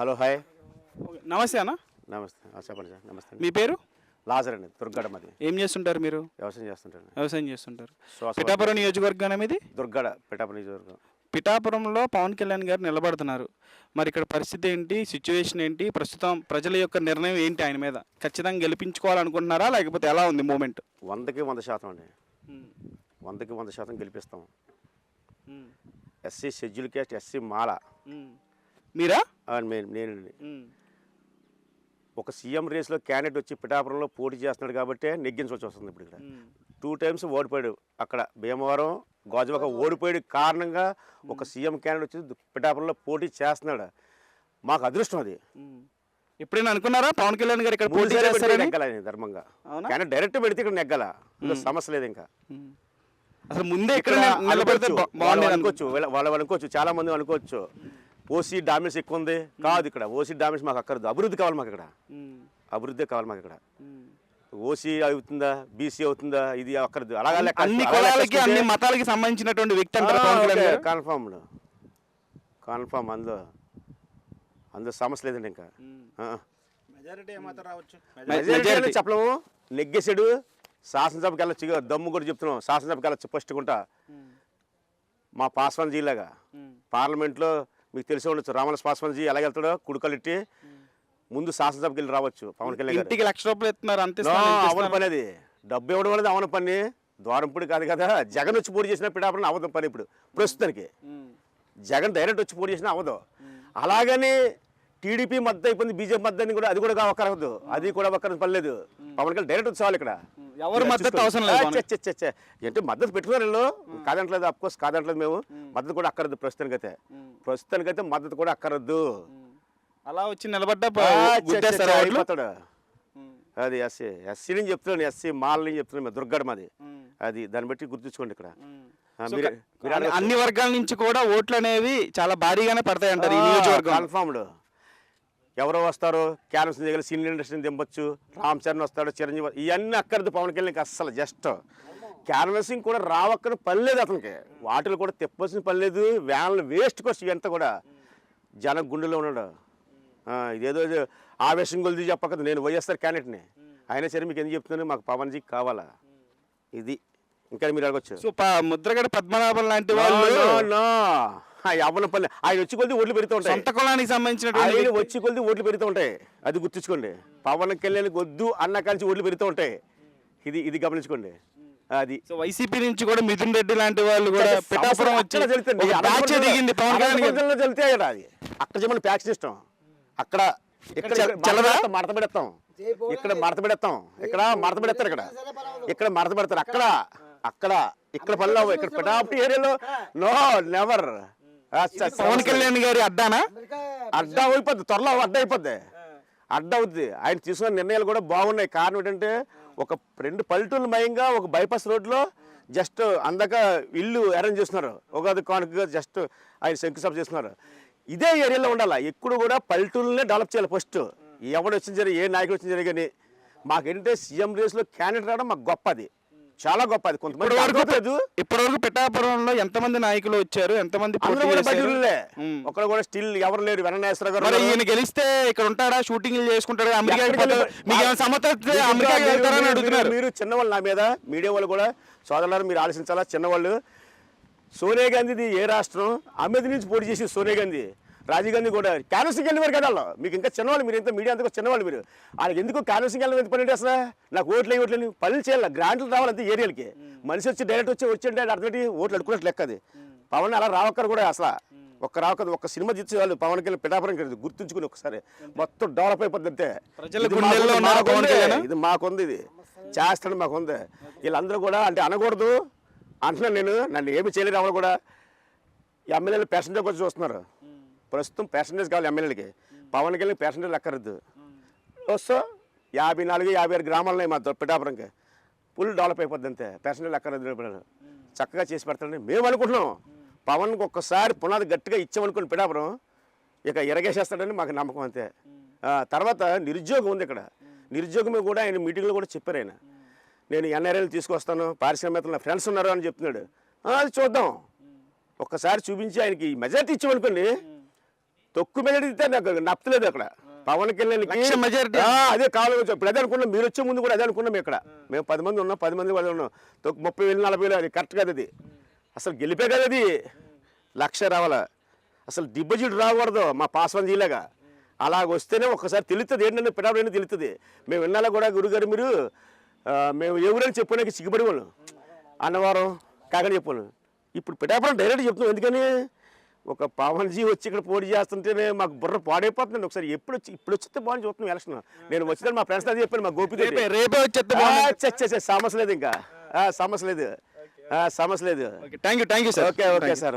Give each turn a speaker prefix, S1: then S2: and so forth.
S1: Hello hi.
S2: నమస్తే అన్న.
S1: నమస్తే. చెప్పండి సార్. నమస్తే
S2: మీ పేరు?
S1: లాజర్ అండి. దుర్గడ మాది.
S2: ఏం చేస్తుంటారు మీరు?
S1: వ్యవసాయం చేస్తుంటాను
S2: వ్యవసాయం చేస్తుంటారు. పిఠాపురం నియోజకవర్గం అనేది?
S1: దుర్గడ పిఠాపురం నియోజకవర్గం.
S2: పిఠాపురంలో పవన్ కళ్యాణ్ గారు నిలబడుతున్నారు. మరి ఇక్కడ పరిస్థితి ఏంటి? సిచ్యువేషన్ ఏంటి? ప్రస్తుతం ప్రజల యొక్క నిర్ణయం ఏంటి ఆయన మీద? ఖచ్చితంగా గెలిపించుకోవాలనుకుంటున్నారా? లేకపోతే ఎలా ఉంది మూమెంట్?
S1: వందకి వంద శాతం అండి. వందకి వంద శాతం గెలిపిస్తాం. SC scheduled caste SC Mala.
S2: మీరా?
S1: నేను ఒక సీఎం రేస్లో క్యాండిడేట్ వచ్చి పిఠాపురంలో పోటీ చేస్తున్నాడు కాబట్టి నెగ్గించవలసి వస్తుంది ఇప్పుడు ఇక్కడ. టూ టైమ్స్ ఓడిపోయాడు. అక్కడ భీమవరం గోజవక ఓడిపోయాడు కారణంగా ఒక సీఎం క్యాండిడేట్ వచ్చి పిఠాపురంలో పోటీ చేస్తున్నాడు. మాకు అదృష్టం అది.
S2: ఎప్పుడైనా అనుకున్నారా? పవన్ కళ్యాణ్ గారు ఇక్కడ పోటీ
S1: నెగ్గాల ధర్మంగా? కానీ డైరెక్ట్ పెడితే ఇక్కడ నెగ్గాల. సమస్య లేదు ఇంకా.
S2: అసలు ముందే ఇక్కడ
S1: ఇక్కడ
S2: నిల- నిలబడితే
S1: అనుకోవచ్చు. వీళ్ళ- వాళ్ళు అనుకోవచ్చు. చాలా మంది అనుకోవచ్చు. ఓసీ డామినెన్స్ ఎక్కువ ఉంది కాదు ఇక్కడ. ఓసీ డామినెన్స్ మాకు అక్కర్దు అభివృద్ధి కావాలి మాకు ఇక్కడ. అభివృద్ధి కావాలి మాకు ఇక్కడ. ఓసీ అవుతుందా? బీసీ అవుతుందా? ఇది అక్కర్దు అలాగే
S2: అన్ని కులాలకి అన్ని మతాలకి సంబంధించినటువంటి వ్యక్తి
S1: కన్ఫామ్ కన్ఫామ్ అందులో అందులో సమస్య లేదండి ఇంకా.
S3: మెజారిటీ
S1: చెప్పలేము. నెగ్గేసాడు. శాసనసభకి వెళ్ళొచ్చు. దమ్ము కూడా చెప్తున్నాం. శాసనసభకి వెళ్ళొచ్చు ఫస్ట్కుంటా మా పాస్వాన్ జీలాగా పార్లమెంట్లో మీకు తెలిసి ఉండొచ్చు. రామల పాస్వాన్ జీ ఎలా వెళ్తాడో కుడుకలెట్టి ముందు శాసనసభకి వెళ్ళి రావచ్చు. పవన్ కళ్యాణ్
S2: ఇంటికి లక్ష రూపాయలు ఇస్తున్నారు అంతే
S1: అవన పని అది డబ్బు ఇవ్వడం అనేది అవన పని. ద్వారంపుడు కాదు కదా. జగన్ వచ్చి పోటీ చేసిన పిడాపడిన అవదు పని ఇప్పుడు. ప్రస్తుతానికి. జగన్ డైరెక్ట్ వచ్చి పోటీ చేసినా అవ్వదు. అలాగని టీడీపీ మద్దతు అయిపోయింది బీజేపీ మద్దతు కూడా అది కూడా ఒక్కరవద్దు అది కూడా ఒక్కరు పని లేదు. పవన్ కళ్యాణ్ డైరెక్ట్ వచ్చేవాళ్ళు ఇక్కడ.
S2: ఎవరి మద్దతు. అవసరం లేదు.
S1: అంటే మద్దతు పెట్టుకున్నారు వీళ్ళు? కాదంటలేదు అఫ్ కోర్స్ కాదంటలేదు మేము. మద్దతు కూడా అక్కరద్దు ప్రస్తుతానికైతే. ప్రస్తుతానికైతే మద్దతు కూడా అక్కరద్దు
S2: అలా వచ్చి నిలబడ్డా
S1: ఆ, చ్చ, చ్చ,
S2: గుద్దేస్తారా
S1: చ్చ,
S2: ఓట్లు?
S1: అయిపోతాడు అది ఎస్సీ ఎస్సీ నుంచి చెప్తున్నాను ఎస్సీ మాల్ నుంచి చెప్తున్నాను దుర్గడ మాది. అది దాన్ని బట్టి గుర్తుంచుకోండి ఇక్కడ.
S2: అన్ని- వర్గాల నుంచి కూడా ఓట్లు అనేవి చాలా భారీగానే పడతాయి అంటారు
S1: కన్ఫర్మ్డ్ ఎవరో వస్తారు క్యాన్వస్ దగ్గర సీనియర్ ఇండస్ట్రీని దింపొచ్చు రామ్ చరణ్ వస్తాడు చిరంజీవి ఇవన్నీ అక్కర్ది పవన్ కళ్యాణ్కి అస్సలు జస్ట్. క్యాన్వసింగ్ కూడా రావక్కని పని లేదు అతనికి. వాటిలో కూడా తిప్పాల్సిన పని లేదు వ్యాన్లు వేస్ట్ కోసం ఎంత కూడా. జన గుండెలో ఉన్నాడు. ఇదేదో ఇది ఆవేశం కొలిది చెప్పకదు నేను వైఎస్ఆర్ క్యాండిడేట్ని. అయినా సరే మీకు ఎందుకు చెప్తున్నాను? మాకు పవన్ జీ కావాలా? ఇది. ఇంకా మీరు అడగచ్చు.
S2: సో ముద్రగడ పద్మనాభం లాంటి వాళ్ళు.
S1: ఎవరి పని ఆయన వచ్చి కొద్ది ఓట్లు పెరుగుతూ ఉంటాయి.
S2: సొంత కులానికి
S1: ఆయన వచ్చి కొద్ది ఓట్లు పెరుగుతూ ఉంటాయి. అది గుర్తుంచుకోండి. పవన్ కళ్యాణ్ వద్దు అన్న కలిసి ఓట్లు పెరుగుతూ ఉంటాయి. ఇది ఇది గమనించుకోండి. అది.
S2: సో వైసీపీ నుంచి కూడా మిథున్ రెడ్డి లాంటి వాళ్ళు కూడా పిఠాపురం వచ్చి దిగింది పవన్ కళ్యాణ్
S1: ఇక్కడ అది. అక్కడ చెప్పండి ప్యాక్ సిస్టమ్ అక్కడ ఇక్కడ? మడత పెడతాం ఇక్కడ మడత పెడతాం ఇక్కడ మడత పెడతారు ఇక్కడ. ఇక్కడ మడత పెడతారు అక్కడ అక్కడ ఇక్కడ పనిలో ఇక్కడ పిఠాపురం ఏరియాలో నో నెవర్
S2: పవన్ కళ్యాణ్ గారి అడ్డానా?
S1: అడ్డ అయిపోద్ది త్వరలో అడ్డ అయిపోద్ది. అడ్డ అవుద్ది. ఆయన తీసుకున్న నిర్ణయాలు కూడా బాగున్నాయి. కారణం ఏంటంటే ఒక రెండు పల్లెటూరు మయంగా ఒక బైపాస్ రోడ్లో జస్ట్ అందాక ఇల్లు అరేంజ్ చేస్తున్నారు. ఉగాది కానుకగా జస్ట్ ఆయన శంకుస్థాపన చేస్తున్నారు. ఇదే ఏరియాలో ఉండాలి? ఎప్పుడు కూడా పల్లెటూరులనే డెవలప్ చేయాలి ఫస్ట్ ఎవడు వచ్చిన సరే ఏ నాయకుడు వచ్చిన సరే కానీ మాకేంటంటే సీఎం రేస్లో క్యాండిడేట్ రావడం మాకు గొప్ప అది చాలా గొప్ప అది. కొంతమంది
S2: ఇప్పటి వరకు
S1: లేదు
S2: ఇప్పటి వరకు పిఠాపురంలో ఎంతమంది నాయకులు వచ్చారు? ఎంతమంది.
S1: ఒకరు కూడా స్టిల్ ఎవరు లేరు. వెననేశ్వర గారు.
S2: ఈయన గెలిస్తే ఇక్కడ ఉంటాడా? షూటింగ్లు చేసుకుంటాడా? అమెరికా వెళ్తారని అడుగుతున్నారు.
S1: మీరు చిన్నవాళ్ళు నా మీద మీడియా వాళ్ళు కూడా సోదరులారు మీరు ఆలోచించాలా? చిన్నవాళ్ళు సోనియా గాంధీది ఏ రాష్ట్రం? అమెది నుంచి పోటీ చేసి సోనియా గాంధీ. రాజీవ్ గాంధీ కూడా క్యాన్వసింగ్ వెళ్ళివారు కదా వాళ్ళు. మీకు ఇంకా చిన్నవాళ్ళు మీరు ఎంత మీడియా అంతా చిన్నవాళ్ళు మీరు. వాళ్ళకి ఎందుకు క్యాన్వసింగ్ వెళ్ళిన పని అసలు నాకు ఓట్లు ఓట్లు అని పనులు చేయాలి గ్రాంట్లు రావాలి అంతే ఏరియాలకి. మనిషి వచ్చి డైరెక్ట్ వచ్చి వచ్చి అంటే అర్థమేంటి ఓట్లు అడుకున్నట్టు లెక్క అది. పవన్ అలా రావక్కరు కూడా అసలు. ఒక్క రావక్కదు ఒక్క సినిమా తీర్చి వాళ్ళు పవన్ కళ్యాణ్ పిఠాపురం కదా గుర్తుంచుకుని ఒకసారి. మొత్తం డెవలప్ అయిపోద్ది ఇది మాకుంది? ఇది చేస్తాడు మాకుంది. వీళ్ళందరూ కూడా అంటే అనకూడదు. అంటున్నాను నేను. నన్ను ఏమి ఎవరు కూడా. ఎమ్మెల్యేలు ప్యాసింజర్ వచ్చి చూస్తున్నారు. ప్రస్తుతం ప్యాసింజర్స్ కావాలి ఎమ్మెల్యేలకి. పవన్ కళ్యాణ్ ప్యాసింజర్లు అక్కర్దు సో యాభై నాలుగు యాభై ఆరు గ్రామాలు ఉన్నాయి మా పిఠాపురంకి. ఫుల్ డెవలప్ అయిపోద్ది అంతే. ప్యాసింజర్లు అక్కర్దు చక్కగా చేసి పెడతారని మేము అనుకుంటున్నాం. పవన్కి ఒక్కసారి పునాది గట్టిగా ఇచ్చామనుకుని పిఠాపురం ఇక ఎరగేసేస్తాడని మాకు నమ్మకం అంతే. తర్వాత నిరుద్యోగం ఉంది ఇక్కడ. నిరుద్యోగమే కూడా ఆయన మీటింగ్లో కూడా చెప్పారు ఆయన. నేను ఎన్ఆర్ఐలు తీసుకొస్తాను పారిశ్రామికలు నా ఫ్రెండ్స్ ఉన్నారు అని చెప్తున్నాడు అది చూద్దాం. ఒక్కసారి చూపించి ఆయనకి మెజార్టీ ఇచ్చామనుకోండి తొక్కు ఇస్తే నాకు నప్పలేదు అక్కడ. పవన్ కళ్యాణ్. అదే కావాలి ఇప్పుడు అదే అనుకున్నాం మీరు వచ్చే ముందు కూడా అదే అనుకున్నాం ఇక్కడ. మేము పది మంది ఉన్నాం పది మంది కూడా ఉన్నాం. తొక్కు ముప్పై వేలు నలభై వేలు అది కరెక్ట్ కదా అది. అసలు గెలిపే కదా అది. లక్ష రావాలా? అసలు డిపాజిట్ రాకూడదు మా పాస్వాన్ చేయలేగా అలాగ వస్తేనే ఒక్కసారి తెలుస్తుంది ఏంటంటే పిడాబడి తెలుస్తుంది మేము విన్నాలా కూడా గురుగారు మీరు? మేము ఎవరైనా చెప్పడానికి సిగ్గుపడి వాళ్ళు అన్నవరం కాకని చెప్పాను ఇప్పుడు పిఠాపురం డైరెక్ట్ చెప్తున్నాం ఎందుకని? ఒక పవన్ జీ వచ్చి ఇక్కడ పోటీ చేస్తుంటేనే మాకు బుర్ర పాడైపోతుంది ఒకసారి ఎప్పుడు వచ్చి ఇప్పుడు వచ్చితే బాగుంది చూస్తున్నాం ఎలక్షన్. నేను వచ్చిన మా ఫ్రెండ్స్ అది చెప్పాను మా గోపి
S2: రేపే వచ్చేస్తే
S1: సమస్య లేదు ఇంకా. ఆ, సమస్య లేదు. సమస్య లేదు.
S2: Thank you thank you sir.
S1: Okay okay sir